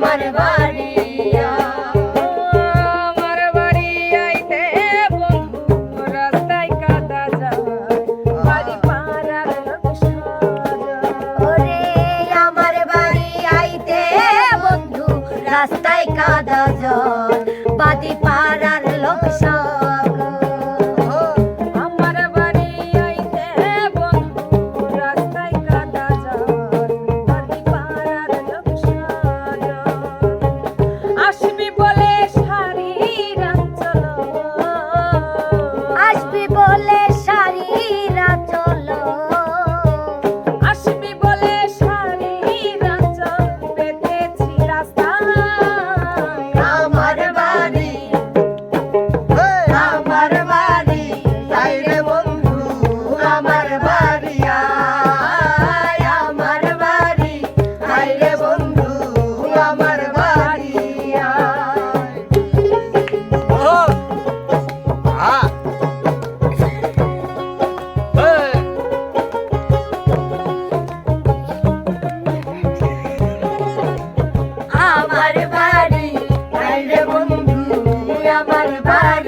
আমার বাড়িয়া। আমার বাড়ি আইতে বন্ধু, রাস্তায় কাদা যায়, বাড়ি পাড়ার ওরে আমার বাড়ি রাস্তায় কাদা যায়। আমার বাড়ি।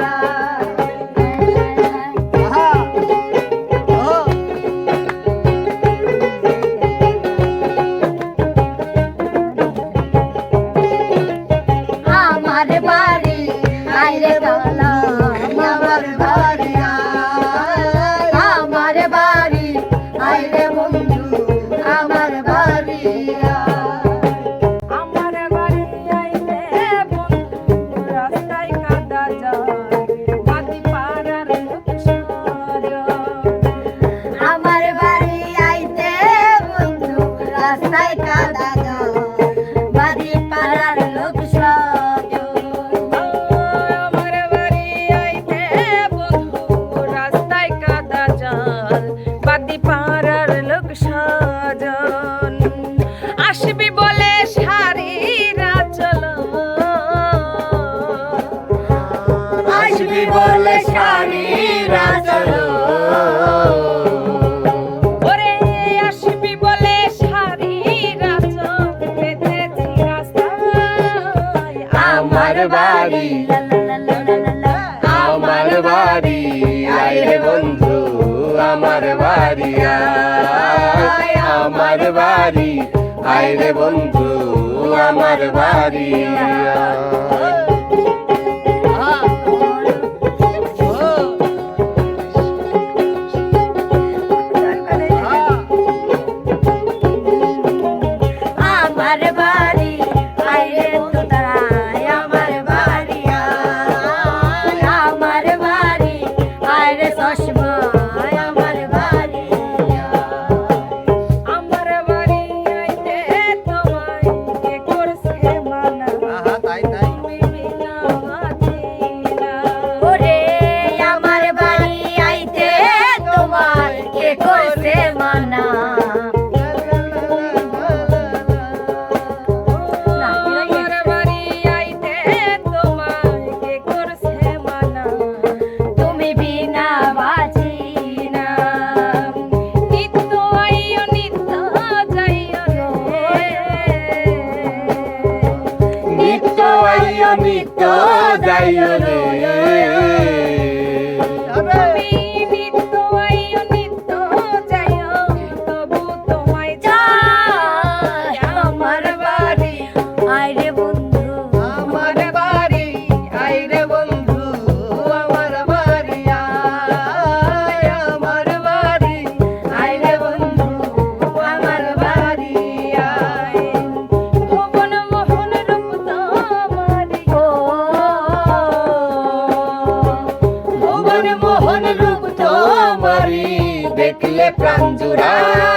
বারে বারে বাড়ি। আমার বাড়ি আই রে বন্ধু, আমার বাড়ি আমার বাড়ি আই রে বন্ধু, আমার বাড়ি নিত্য যাইও রে দেখলে প্রাণ জুড়ায়